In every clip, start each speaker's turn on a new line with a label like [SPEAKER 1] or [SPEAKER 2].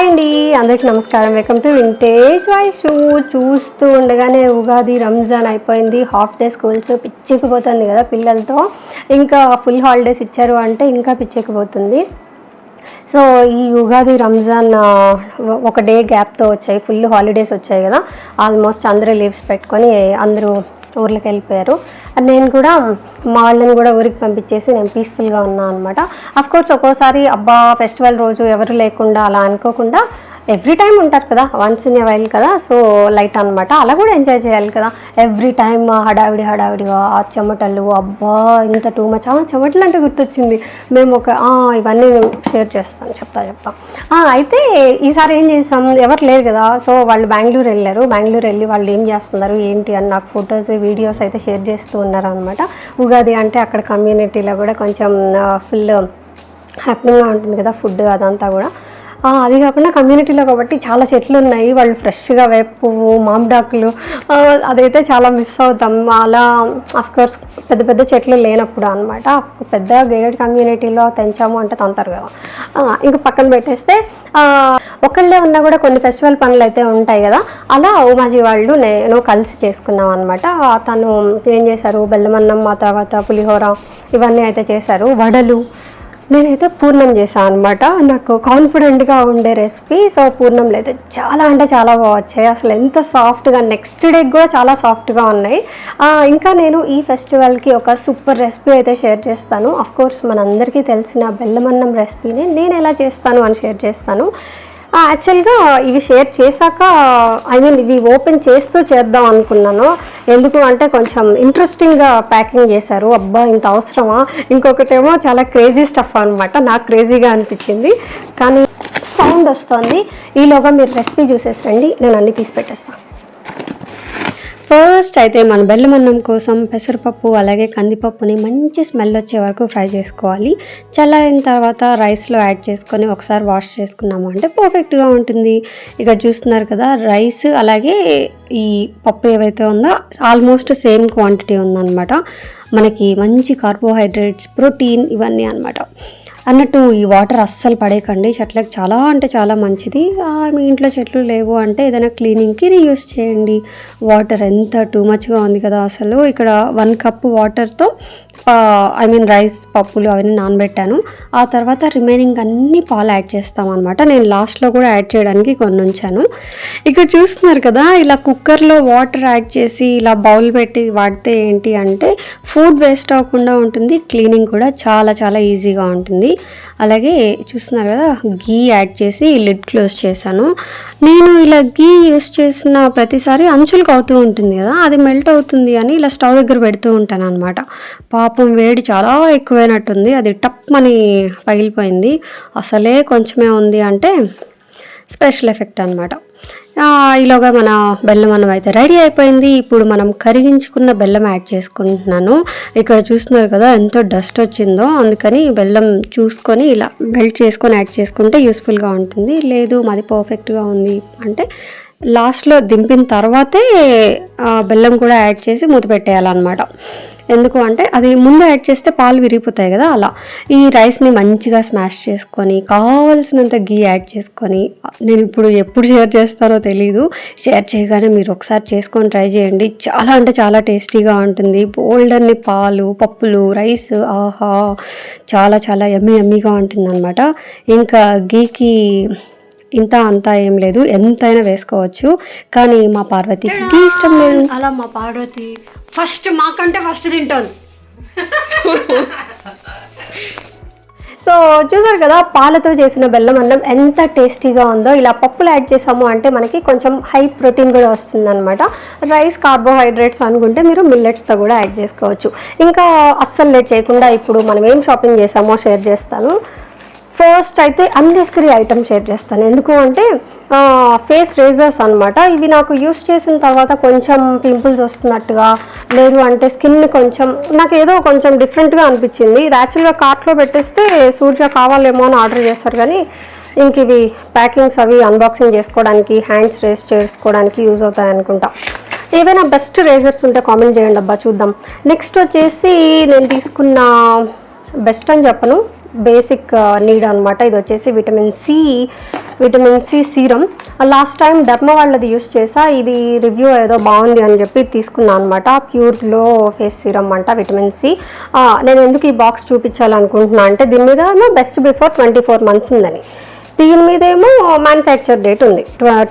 [SPEAKER 1] Hi అండి. అందరికి నమస్కారం. వెల్కమ్ టు వింటేజ్ వాయిస్ చూస్తూ ఉండగానే ఉగాది రంజాన్ అయిపోయింది. హాఫ్ డే స్కూల్స్ పిచ్చెక్కిపోతుంది కదా పిల్లలతో. ఇంకా ఫుల్ హాలిడేస్ ఇచ్చారు అంటే ఇంకా పిచ్చెక్కిపోతుంది. సో ఈ ఉగాది రంజాన్ ఒక డే గ్యాప్తో వచ్చాయి. ఫుల్ హాలిడేస్ వచ్చాయి కదా. ఆల్మోస్ట్ అందరూ లీవ్స్ పెట్టుకొని అందరూ ఊర్లోకి వెళ్ళిపోయారు. నేను కూడా మా వాళ్ళని కూడా ఊరికి పంపించేసి నేను పీస్ఫుల్గా ఉన్నాను అనమాట కోర్స్ ఒక్కోసారి అబ్బా ఫెస్టివల్ రోజు ఎవరు లేకుండా అలా అనుకోకుండా ఎవ్రీ టైం ఉంటారు కదా వన్స్ ఇన్ ఏ వైల్ కదా సో లైట్ అనమాట అలా కూడా ఎంజాయ్ చేయాలి కదా. ఎవ్రీ టైం హడావిడి హడావిడిగా ఆ చెమటలు అబ్బా ఇంత టూ మచ్ ఆ చెమటలు అంటే గుర్తొచ్చింది. మేము ఒక ఇవన్నీ షేర్ చేస్తాను చెప్తా చెప్తా. అయితే ఈసారి ఏం చేసాం? ఎవరు లేరు కదా సో వాళ్ళు బెంగళూరు వెళ్ళారు. బెంగళూరు వెళ్ళి వాళ్ళు ఏం చేస్తున్నారు ఏంటి అని నాకు ఫొటోస్ వీడియోస్ అయితే షేర్ చేస్తూ ఉన్నారు అనమాట ఉగాది అంటే అక్కడ కమ్యూనిటీలో కూడా కొంచెం ఫుల్ హ్యాపీగా ఉంటుంది కదా ఫుడ్ అదంతా కూడా. అది కాకుండా కమ్యూనిటీలో కాబట్టి చాలా చెట్లు ఉన్నాయి వాళ్ళు ఫ్రెష్గా వేప పువ్వు మామిడాకులు అదైతే చాలా మిస్ అవుతాం. అలా అఫ్కోర్స్ పెద్ద పెద్ద చెట్లు లేనప్పుడు అనమాట పెద్ద గేటెడ్ కమ్యూనిటీలో తెంచాము అంటే తంతారు కదా ఇంకా ఇంక పక్కన పెట్టేస్తే ఒకళ్ళే ఉన్నా కూడా కొన్ని ఫెస్టివల్ పనులు అయితే ఉంటాయి కదా. అలా ఉమాజీ వాళ్ళు నేను కలిసి చేసుకున్నాం అనమాట తను ఏం చేశారు? బెల్లమన్నం మా తర్వాత పులిహోర ఇవన్నీ అయితే చేశారు. వడలు నేనైతే పూర్ణం చేశాను అనమాట నాకు కాన్ఫిడెంట్గా ఉండే రెసిపీ సో పూర్ణంలో అయితే చాలా అంటే చాలా బాగా వచ్చాయి. అసలు ఎంత సాఫ్ట్గా నెక్స్ట్ డే కూడా చాలా సాఫ్ట్గా ఉన్నాయి. ఇంకా నేను ఈ ఫెస్టివల్కి ఒక సూపర్ రెసిపీ అయితే షేర్ చేస్తాను. కోర్స్ మనందరికీ తెలిసిన బెల్లమన్నం రెసిపీని నేను ఎలా చేస్తాను అని షేర్ చేస్తాను. యాక్చువల్గా ఇవి షేర్ చేశాక ఐ మీన్ ఇది ఓపెన్ చేస్తూ చేద్దాం అనుకున్నాను. ఎందుకు అంటే కొంచెం ఇంట్రెస్టింగ్గా ప్యాకింగ్ చేశారు. అబ్బా ఇంత అవసరమా? ఇంకొకటేమో చాలా క్రేజీ స్టఫ్ అనమాట నాకు క్రేజీగా అనిపించింది. కానీ సౌండ్ వస్తుంది. ఈలోగా మీరు రెసిపీ చూసేసి రండి. నేను అన్ని తీసి పెట్టేస్తాను ఫస్ట్ అయితే మన బెల్లమన్నం కోసం పెసరపప్పు అలాగే కందిపప్పుని మంచి స్మెల్ వచ్చే వరకు ఫ్రై చేసుకోవాలి. చల్లారిన తర్వాత రైస్లో యాడ్ చేసుకొని ఒకసారి వాష్ చేసుకున్నాము. అంటే పర్ఫెక్ట్గా ఉంటుంది. ఇక్కడ చూస్తున్నారు కదా రైస్ అలాగే ఈ పప్పు ఏవైతే ఉందో ఆల్మోస్ట్ సేమ్ క్వాంటిటీ ఉందన్నమాట. మనకి మంచి కార్బోహైడ్రేట్స్ ప్రోటీన్ ఇవన్నీ అన్నమాట. అన్నట్టు ఈ వాటర్ అస్సలు పడేయకండి. చెట్లకు చాలా అంటే చాలా మంచిది. మీ ఇంట్లో చెట్లు లేవు అంటే ఏదైనా క్లీనింగ్కి రీయూస్ చేయండి. వాటర్ ఎంత టూ మచ్గా ఉంది కదా అసలు. ఇక్కడ వన్ కప్ వాటర్తో ఐ మీన్ రైస్ పప్పులు అవన్నీ నానబెట్టాను. ఆ తర్వాత రిమైనింగ్ అన్ని పాలు యాడ్ చేస్తామన్నమాట. నేను లాస్ట్లో కూడా యాడ్ చేయడానికి కొన్ని ఉంచాను ఇక్కడ చూస్తున్నారు కదా ఇలా కుక్కర్లో వాటర్ యాడ్ చేసి ఇలా బౌల్ పెట్టి వాడితే ఏంటి అంటే ఫుడ్ వేస్ట్ అవ్వకుండా ఉంటుంది క్లీనింగ్ కూడా చాలా చాలా ఈజీగా ఉంటుంది. అలాగే చూస్తున్నారు కదా గీ యాడ్ చేసి లిడ్ క్లోజ్ చేశాను. నేను ఇలా గీ యూస్ చేసిన ప్రతిసారి అంచులకు అవుతూ ఉంటుంది కదా అది మెల్ట్ అవుతుంది అని ఇలా స్టవ్ దగ్గర పెడుతూ ఉంటాను అనమాట పాపం వేడి చాలా ఎక్కువైనట్టుంది. అది టప్ అని పగిలిపోయింది అసలే కొంచెమే ఉంది అంటే స్పెషల్ ఎఫెక్ట్ అనమాట ఈలోగా మన బెల్లం అన్నం అయితే రెడీ అయిపోయింది. ఇప్పుడు మనం కరిగించుకున్న బెల్లం యాడ్ చేసుకుంటున్నాను. ఇక్కడ చూస్తున్నారు కదా ఎంతో డస్ట్ వచ్చిందో. అందుకని బెల్లం చూసుకొని ఇలా మెల్ట్ చేసుకొని యాడ్ చేసుకుంటే యూస్ఫుల్గా ఉంటుంది. లేదు మాది పర్ఫెక్ట్గా ఉంది అంటే లాస్ట్లో దింపిన తర్వాతే బెల్లం కూడా యాడ్ చేసి మూత పెట్టేయాలన్నమాట. ఎందుకు అంటే అది ముందు యాడ్ చేస్తే పాలు విరిగిపోతాయి కదా అలా. ఈ రైస్ని మంచిగా స్మాష్ చేసుకొని కావాల్సినంత గీ యాడ్ చేసుకొని నేను ఇప్పుడు ఎప్పుడు షేర్ చేస్తానో తెలీదు. షేర్ చేయగానే మీరు ఒకసారి చేసుకొని ట్రై చేయండి. చాలా అంటే చాలా టేస్టీగా ఉంటుంది. బోల్డ్ అన్ని పాలు పప్పులు రైస్ ఆహా చాలా చాలా ఎమ్మి ఎమ్మిగా ఉంటుంది ఇంకా గీకి ఇంత అంతా ఏం లేదు. ఎంతైనా వేసుకోవచ్చు. కానీ మా పార్వతికి గీ ఇష్టం లేదు అలా మా పార్వతి ఫస్ట్ మాకంటే ఫస్ట్ తింటాను సో చూసారు కదా పాలతో చేసిన బెల్లం అన్నం ఎంత టేస్టీగా ఉందో ఇలా పప్పులు యాడ్ చేసాము అంటే మనకి కొంచెం హై ప్రోటీన్ కూడా వస్తుందన్నమాట. రైస్ కార్బోహైడ్రేట్స్ అనుకుంటే మీరు మిల్లెట్స్తో కూడా యాడ్ చేసుకోవచ్చు. ఇంకా అస్సలు లేట్ చేయకుండా ఇప్పుడు మనం ఏం షాపింగ్ చేసామో షేర్ చేస్తాను. ఫస్ట్ అయితే అన్నెసరీ ఐటమ్ షేర్ చేస్తాను. ఎందుకు అంటే ఫేస్ రేజర్స్ అనమాట ఇవి నాకు యూస్ చేసిన తర్వాత కొంచెం పింపుల్స్ వస్తున్నట్టుగా లేదు అంటే స్కిన్ కొంచెం నాకు ఏదో కొంచెం డిఫరెంట్గా అనిపించింది. ఇది యాక్చువల్గా కార్ట్లో పెట్టేస్తే సూర్య కావాలేమో అని ఆర్డర్ చేస్తారు కానీ ఇంక ఇవి ప్యాకింగ్స్ అవి అన్బాక్సింగ్ చేసుకోవడానికి హ్యాండ్స్ రేస్ చేసుకోవడానికి యూజ్ అవుతాయి అనుకుంటా. ఏవైనా బెస్ట్ రేజర్స్ ఉంటే కామెంట్ చేయండి అబ్బా చూద్దాం. నెక్స్ట్ వచ్చేసి నేను తీసుకున్న బెస్ట్ అని చెప్పను. బేసిక్ నీడ్ అనమాట ఇది వచ్చేసి vitamin C vitamin C serum. Last time derma వాళ్ళది యూస్ చేసా. ఇది రివ్యూ ఏదో బాగుంది అని చెప్పి తీసుకున్నాను అనమాట ప్యూర్లో ఫేస్ సీరం అంట విటమిన్ సి. నేను ఎందుకు ఈ బాక్స్ చూపించాలనుకుంటున్నా అంటే దీని మీద best before twenty four months ఉందని. దీని మీదేమో మ్యానుఫ్యాక్చర్ డేట్ ఉంది.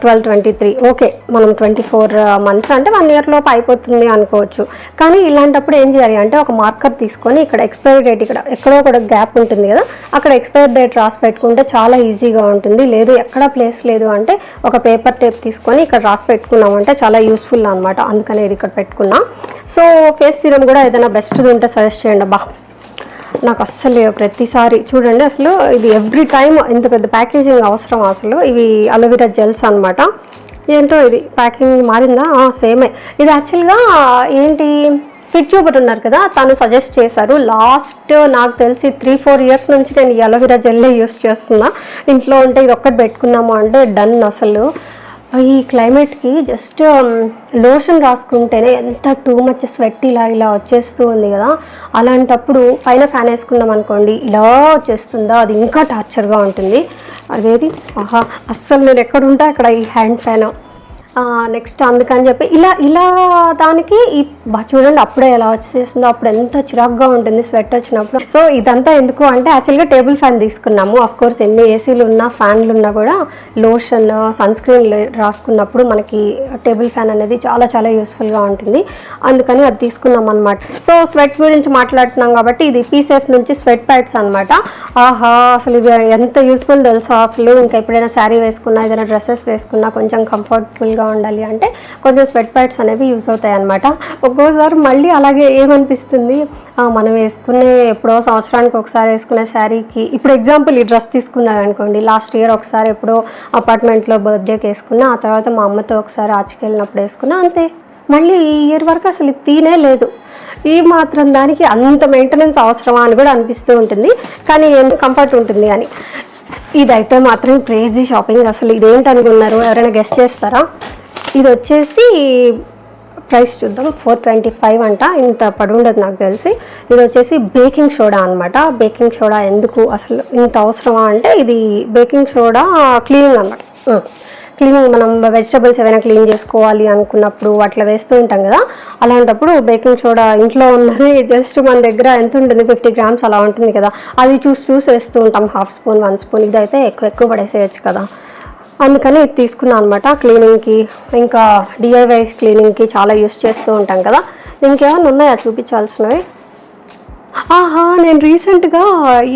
[SPEAKER 1] ట్వెల్వ్ ట్వంటీ త్రీ ఓకే మనం ట్వంటీ ఫోర్ మంత్స్ అంటే వన్ ఇయర్ లోపు అయిపోతుంది అనుకోవచ్చు. కానీ ఇలాంటప్పుడు ఏం చేయాలి అంటే ఒక మార్కర్ తీసుకొని ఇక్కడ ఎక్స్పైరీ డేట్ ఇక్కడ ఎక్కడో ఒక గ్యాప్ ఉంటుంది కదా అక్కడ ఎక్స్పైరీ డేట్ రాసి పెట్టుకుంటే చాలా ఈజీగా ఉంటుంది. లేదు ఎక్కడ ప్లేస్ లేదు అంటే ఒక పేపర్ టేప్ తీసుకొని ఇక్కడ రాసి పెట్టుకున్నామంటే చాలా యూస్ఫుల్ అనమాట అందుకనేది ఇది ఇక్కడ పెట్టుకున్నా. సో ఫేస్ సీరం కూడా ఏదైనా బెస్ట్ ఉంటే సజెస్ట్ చేయండి బా నాకు అస్సలు ప్రతిసారి చూడండి అసలు ఇది ఎవ్రీ టైం ఇంత పెద్ద ప్యాకేజింగ్ అవసరం అసలు. ఇవి అలోవెరా జెల్స్ అనమాట ఏంటో ఇది ప్యాకింగ్ మారిందా? సేమే ఇది యాక్చువల్గా ఏంటి ఫిట్ ఒకటి ఉన్నారు కదా తను సజెస్ట్ చేశారు. లాస్ట్ నాకు తెలిసి త్రీ ఫోర్ ఇయర్స్ నుంచి నేను ఈ అలోవెరా జెల్లే యూస్ చేస్తున్నా. ఇంట్లో ఉంటే ఇది ఒక్కటి పెట్టుకున్నాము అంటే డన్ అసలు. ఈ క్లైమేట్కి జస్ట్ లోషన్ రాసుకుంటేనే ఎంత టూ మచ్ స్వెట్ ఇలా ఇలా వచ్చేస్తూ ఉంది కదా. అలాంటప్పుడు పైన ఫ్యాన్ వేసుకున్నాం అనుకోండి ఇలా వచ్చేస్తుందా? అది ఇంకా టార్చర్గా ఉంటుంది. అదేది? ఆహా అస్సలు నేను ఎక్కడుంటా అక్కడ ఈ హ్యాండ్ ఫ్యాన్. నెక్స్ట్ అందుకని చెప్పి ఇలా ఇలా దానికి ఈ బా చూడండి అప్పుడే ఎలా వచ్చేసిందో అప్పుడు ఎంత చిరాగ్గా ఉంటుంది స్వెట్ వచ్చినప్పుడు. సో ఇదంతా ఎందుకు అంటే యాక్చువల్గా టేబుల్ ఫ్యాన్ తీసుకున్నాము. అఫ్ కోర్స్ ఎన్ని ఏసీలు ఉన్నా ఫ్యాన్లు ఉన్నా కూడా లోషన్ సన్ స్క్రీన్ రాసుకున్నప్పుడు మనకి టేబుల్ ఫ్యాన్ అనేది చాలా చాలా యూస్ఫుల్గా ఉంటుంది. అందుకని అది తీసుకున్నాం అనమాట సో స్వెట్ గురించి మాట్లాడుతున్నాం కాబట్టి ఇది పీసెఫ్ నుంచి స్వెట్ ప్యాడ్స్ అనమాట ఆహా అసలు ఇవి ఎంత యూస్ఫుల్ తెలుసా అసలు? ఇంకా ఎప్పుడైనా శారీ వేసుకున్నా ఏదైనా డ్రెస్సెస్ వేసుకున్నా కొంచెం కంఫర్టబుల్గా ఉండాలి అంటే కొంచెం స్వెట్ ప్యాడ్స్ అనేవి యూస్ అవుతాయి అనమాట ఒక్కోసారి మళ్ళీ అలాగే ఏమనిపిస్తుంది? మనం వేసుకునే ఎప్పుడో సంవత్సరానికి ఒకసారి వేసుకునే శారీకి ఇప్పుడు ఎగ్జాంపుల్ ఈ డ్రెస్ తీసుకున్నారు అనుకోండి లాస్ట్ ఇయర్ ఒకసారి ఎప్పుడో అపార్ట్మెంట్లో బర్త్డేకి వేసుకున్నా ఆ తర్వాత మా అమ్మతో ఒకసారి ఆచికి వెళ్ళినప్పుడు వేసుకున్నా అంతే. మళ్ళీ ఈ ఇయర్ వరకు అసలు తీనే లేదు. ఈ మాత్రం దానికి అంత మెయింటెనెన్స్ అవసరమా అని కూడా అనిపిస్తూ ఉంటుంది. కానీ ఏం కంఫర్ట్ ఉంటుంది అని. ఇదైతే మాత్రం క్రేజీ షాపింగ్ అసలు. ఇదేంటి అనుకున్నారు? ఎవరైనా గెస్ట్ చేస్తారా? ఇది వచ్చేసి ప్రైస్ చూద్దాం. ఫోర్ ట్వంటీ ఫైవ్ అంట. ఇంత పడి ఉండదు నాకు తెలిసి. ఇది వచ్చేసి బేకింగ్ సోడా అనమాట బేకింగ్ సోడా ఎందుకు అసలు ఇంత అవసరమా అంటే ఇది బేకింగ్ సోడా క్లీనింగ్ అనమాట క్లీనింగ్ మనం వెజిటబుల్స్ ఏమైనా క్లీన్ చేసుకోవాలి అనుకున్నప్పుడు అట్లా వేస్తూ ఉంటాం కదా. అలాంటప్పుడు బేకింగ్ సోడా ఇంట్లో ఉన్నది జస్ట్ మన దగ్గర ఎంత ఉంటుంది? ఫిఫ్టీ గ్రామ్స్ అలా ఉంటుంది కదా. అది చూసి చూసి వేస్తూ ఉంటాం. Half spoon one spoon. ఇదైతే ఎక్కువ ఎక్కువ పడేసేయచ్చు కదా. అందుకని ఇది తీసుకున్నాను అనమాట క్లీనింగ్కి ఇంకా డిఐవైస్ క్లీనింగ్కి చాలా యూస్ చేస్తూ ఉంటాం కదా. ఇంకేమైనా ఉన్నాయా చూపించాల్సినవి? ఆహా నేను రీసెంట్గా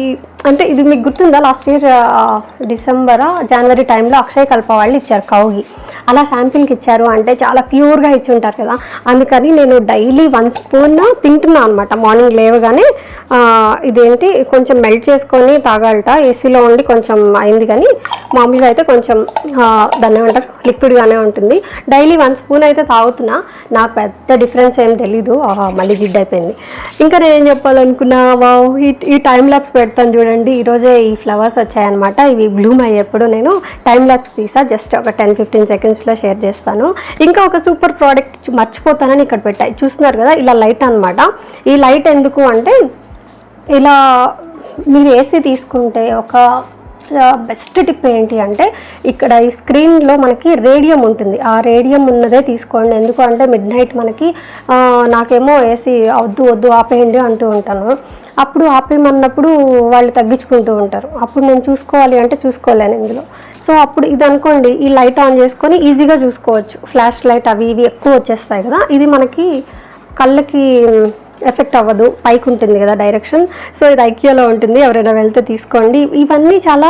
[SPEAKER 1] ఈ అంటే ఇది మీకు గుర్తుందా? లాస్ట్ ఇయర్ డిసెంబరా జనవరి టైంలో అక్షయ్ కల్ప వాళ్ళు ఇచ్చారు కౌగి. అలా శాంపిల్కి ఇచ్చారు అంటే చాలా ప్యూర్గా ఇచ్చి ఉంటారు కదా. అందుకని నేను డైలీ వన్ స్పూన్ తింటున్నాను అనమాట మార్నింగ్ లేవగానే ఇదేంటి కొంచెం మెల్ట్ చేసుకొని తాగాలట. ఏసీలో ఉండి కొంచెం అయింది కానీ మామూలుగా అయితే కొంచెం దాన్ని ఏమంటారు లిక్విడ్గానే ఉంటుంది. డైలీ వన్ స్పూన్ అయితే తాగుతున్నా. నాకు పెద్ద డిఫరెన్స్ ఏం తెలీదు. మళ్ళీ జిడ్ అయిపోయింది. ఇంకా నేను ఏం చెప్పాలనుకున్నా? వావ్ ఈ ఈ టైం ల్యాబ్స్ పెడతాను చూడండి. ఈరోజే ఈ ఫ్లవర్స్ వచ్చాయన్నమాట. ఇవి బ్లూమ్ అయ్యేప్పుడు నేను టైం ల్యాబ్స్ తీసా. జస్ట్ ఒక టెన్ ఫిఫ్టీన్ సెకండ్స్లో షేర్ చేస్తాను. ఇంకా ఒక సూపర్ ప్రోడక్ట్ మర్చిపోతానని ఇక్కడ పెట్టాయి చూస్తున్నారు కదా ఇలా లైట్ అన్నమాట. ఈ లైట్ ఎందుకు అంటే ఇలా మీరు ఏసీ తీసుకుంటే ఒక బెస్ట్ టిప్ ఏంటి అంటే ఇక్కడ ఈ స్క్రీన్లో మనకి రేడియం ఉంటుంది. ఆ రేడియం ఉన్నదే తీసుకోండి. ఎందుకు అంటే మిడ్ నైట్ మనకి నాకేమో ఏసీ వద్దు వద్దు ఆపేయండి అంటూ ఉంటాను. అప్పుడు ఆపేయమన్నప్పుడు వాళ్ళు తగ్గించుకుంటూ ఉంటారు. అప్పుడు నేను చూసుకోవాలి అంటే చూసుకోలేను ఇందులో. సో అప్పుడు ఇది అనుకోండి ఈ లైట్ ఆన్ చేసుకొని ఈజీగా చూసుకోవచ్చు. ఫ్లాష్ లైట్ అవి ఇవి ఎక్కువ వచ్చేస్తాయి కదా. ఇది మనకి కళ్ళకి ఎఫెక్ట్ అవ్వదు. పైకి ఉంటుంది కదా డైరెక్షన్. సో ఇది ఐకియాలో ఉంటుంది. ఎవరైనా వెళ్తే తీసుకోండి. ఇవన్నీ చాలా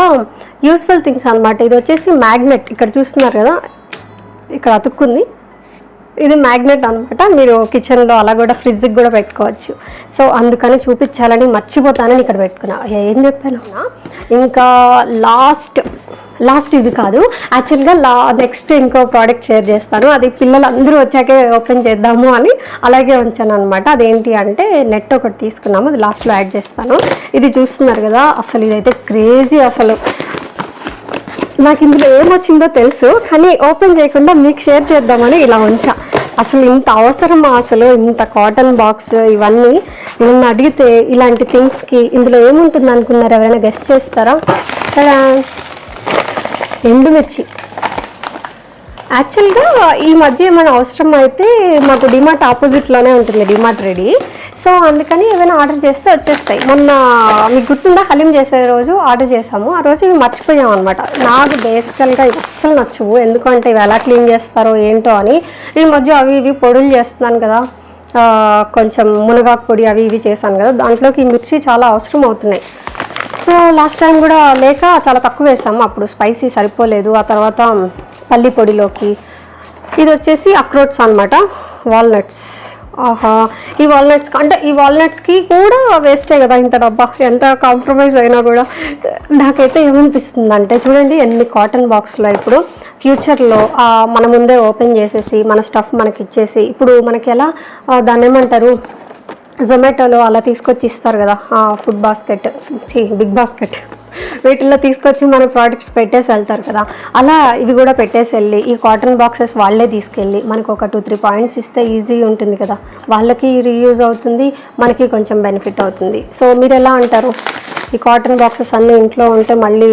[SPEAKER 1] యూస్ఫుల్ థింగ్స్ అన్నమాట. ఇది వచ్చేసి మ్యాగ్నెట్. ఇక్కడ చూస్తున్నారు కదా. ఇక్కడ అతుక్కుంది. ఇది మ్యాగ్నెట్ అనమాట మీరు కిచెన్లో అలా కూడా ఫ్రిడ్జ్కి కూడా పెట్టుకోవచ్చు. సో అందుకని చూపించాలని మర్చిపోతానని ఇక్కడ పెట్టుకున్నా. ఏం చెప్పాను ఇంకా లాస్ట్ లాస్ట్ ఇది కాదు. యాక్చువల్గా లా నెక్స్ట్ ఇంకో ప్రోడక్ట్ షేర్ చేస్తాను. అది పిల్లలు అందరూ వచ్చాకే ఓపెన్ చేద్దాము అని అలాగే ఉంచాను అనమాట అదేంటి అంటే నెట్ ఒకటి తీసుకున్నాము. అది లాస్ట్లో యాడ్ చేస్తాను. ఇది చూస్తున్నారు కదా అసలు ఇదైతే క్రేజీ అసలు. నాకు ఇందులో ఏమొచ్చిందో తెలుసు కానీ ఓపెన్ చేయకుండా మీకు షేర్ చేద్దామని ఇలా ఉంచా. అసలు ఇంత అవసరమా అసలు? ఇంత కాటన్ బాక్స్ ఇవన్నీ? నన్ను అడిగితే ఇలాంటి థింగ్స్కి ఇందులో ఏముంటుంది అనుకున్నారు? ఎవరైనా గెస్ట్ చేస్తారా? కదా ఎండుమిర్చి. యాక్చువల్గా ఈ మధ్య ఏమైనా అవసరం అయితే మాకు డిమార్ట్ ఆపోజిట్లోనే ఉంటుంది డిమార్ట్ రెడీ. సో అందుకని ఏమైనా ఆర్డర్ చేస్తే వచ్చేస్తాయి. మొన్న మీకు గుర్తుందా? హలీం చేసే రోజు ఆర్డర్ చేసాము. ఆ రోజు ఇవి మర్చిపోయాం అనమాట నాకు బేసికల్గా ఇవి అస్సలు నచ్చవు. ఎందుకంటే ఇవి ఎలా క్లీన్ చేస్తారో ఏంటో అని. ఈ మధ్య అవి ఇవి పొడులు చేస్తున్నాను కదా. కొంచెం మునగాకు పొడి అవి ఇవి చేశాను కదా. దాంట్లోకి ఈ మిర్చి చాలా అవసరం అవుతున్నాయి. సో లాస్ట్ టైం కూడా లేక చాలా తక్కువ వేసాము. అప్పుడు స్పైసీ సరిపోలేదు. ఆ తర్వాత పల్లి పొడిలోకి ఇది వచ్చేసి అక్రోట్స్ అనమాట వాల్నట్స్ ఆహా ఈ వాల్నట్స్ అంటే ఈ వాల్నట్స్కి కూడా వేస్టే కదా ఇంత డబ్బా? ఎంత కాంప్రమైజ్ అయినా కూడా. నాకైతే ఏమనిపిస్తుంది అంటే చూడండి ఎన్ని కాటన్ బాక్స్లో ఇప్పుడు ఫ్యూచర్లో మన ముందే ఓపెన్ చేసేసి మన స్టఫ్ మనకి ఇచ్చేసి ఇప్పుడు మనకి ఎలా దాన్ని ఏమంటారు? జొమాటోలో అలా తీసుకొచ్చి ఇస్తారు కదా ఫుడ్ బాస్కెట్ బిగ్ బాస్కెట్ వీటిల్లో తీసుకొచ్చి మన ప్రోడక్ట్స్ పెట్టేసి వెళ్తారు కదా అలా ఇవి కూడా పెట్టేసి వెళ్ళి ఈ కాటన్ బాక్సెస్ వాళ్ళే తీసుకెళ్ళి మనకు ఒక టూ త్రీ పాయింట్స్ ఇస్తే ఈజీ ఉంటుంది కదా. వాళ్ళకి రీయూజ్ అవుతుంది మనకి కొంచెం బెనిఫిట్ అవుతుంది. సో మీరు ఎలా అంటారు? ఈ కాటన్ బాక్సెస్ అన్నీ ఇంట్లో ఉంటే మళ్ళీ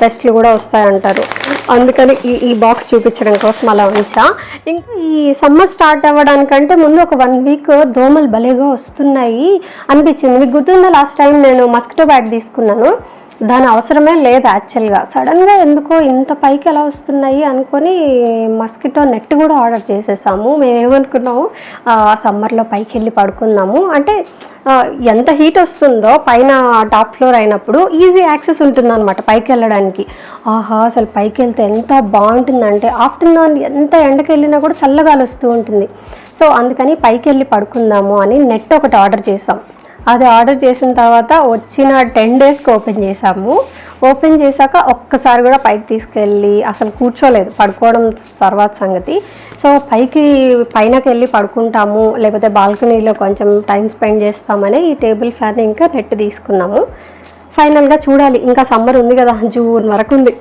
[SPEAKER 1] పెస్ట్లు కూడా వస్తాయంటారు. అందుకని ఈ ఈ బాక్స్ చూపించడం కోసం అలా ఉంచా. ఇంకా ఈ సమ్మర్ స్టార్ట్ అవ్వడానికంటే ముందు ఒక వన్ వీక్ దోమలు భలేగా వస్తున్నాయి అనిపించింది. మీకు గుర్తుందా? లాస్ట్ టైం నేను మస్కిటో బ్యాట్ తీసుకున్నాను. దాని అవసరమే లేదు యాక్చువల్గా సడన్గా ఎందుకో ఇంత పైకి ఎలా వస్తున్నాయి అనుకొని మస్కిటో నెట్ కూడా ఆర్డర్ చేసేసాము. మేమేమనుకున్నాము సమ్మర్లో పైకి వెళ్ళి పడుకుందాము. అంటే ఎంత హీట్ వస్తుందో పైన టాప్ ఫ్లోర్ అయినప్పుడు ఈజీ యాక్సెస్ ఉంటుందన్నమాట పైకి వెళ్ళడానికి. ఆహా అసలు పైకి వెళ్తే ఎంత బాగుంటుందంటే ఆఫ్టర్నూన్ ఎంత ఎండకి వెళ్ళినా కూడా చల్లగాలి వస్తూ ఉంటుంది. సో అందుకని పైకి వెళ్ళి పడుకుందాము అని నెట్ ఒకటి ఆర్డర్ చేసాం. అది ఆర్డర్ చేసిన తర్వాత వచ్చిన టెన్ డేస్కి ఓపెన్ చేసాము ఓపెన్ చేశాక ఒక్కసారి కూడా పైకి తీసుకెళ్ళి అసలు కూర్చోలేదు. పడుకోవడం తర్వాత సంగతి. సో పైకి పైనకి వెళ్ళి పడుకుంటాము లేకపోతే బాల్కనీలో కొంచెం టైం స్పెండ్ చేస్తామని ఈ టేబుల్ ఫ్యాన్ ఇంకా నెట్ తీసుకున్నాము. ఫైనల్గా చూడాలి. ఇంకా సమ్మర్ ఉంది కదా జూన్ వరకు ఉంది.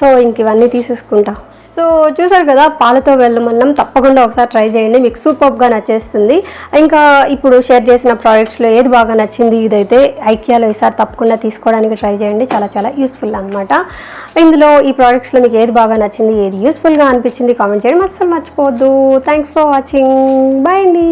[SPEAKER 1] సో ఇంక ఇవన్నీ తీసేసుకుంటాం. సో చూసారు కదా పాలతో వెళ్ళమన్నాం తప్పకుండా ఒకసారి ట్రై చేయండి. మీకు సూపర్గా నచ్చేస్తుంది. ఇంకా ఇప్పుడు షేర్ చేసిన ప్రోడక్ట్స్లో ఏది బాగా నచ్చింది ఇదైతే ఐక్యాలో ఈసారి తప్పకుండా తీసుకోవడానికి ట్రై చేయండి. చాలా చాలా యూస్ఫుల్ అనమాట ఇందులో ఈ ప్రోడక్ట్స్లో మీకు ఏది బాగా నచ్చింది ఏది యూస్ఫుల్గా అనిపించింది కామెంట్ చేయడం. అస్సలు మర్చిపోవద్దు. థ్యాంక్స్ ఫర్ వాచింగ్ బాయ్ అండి.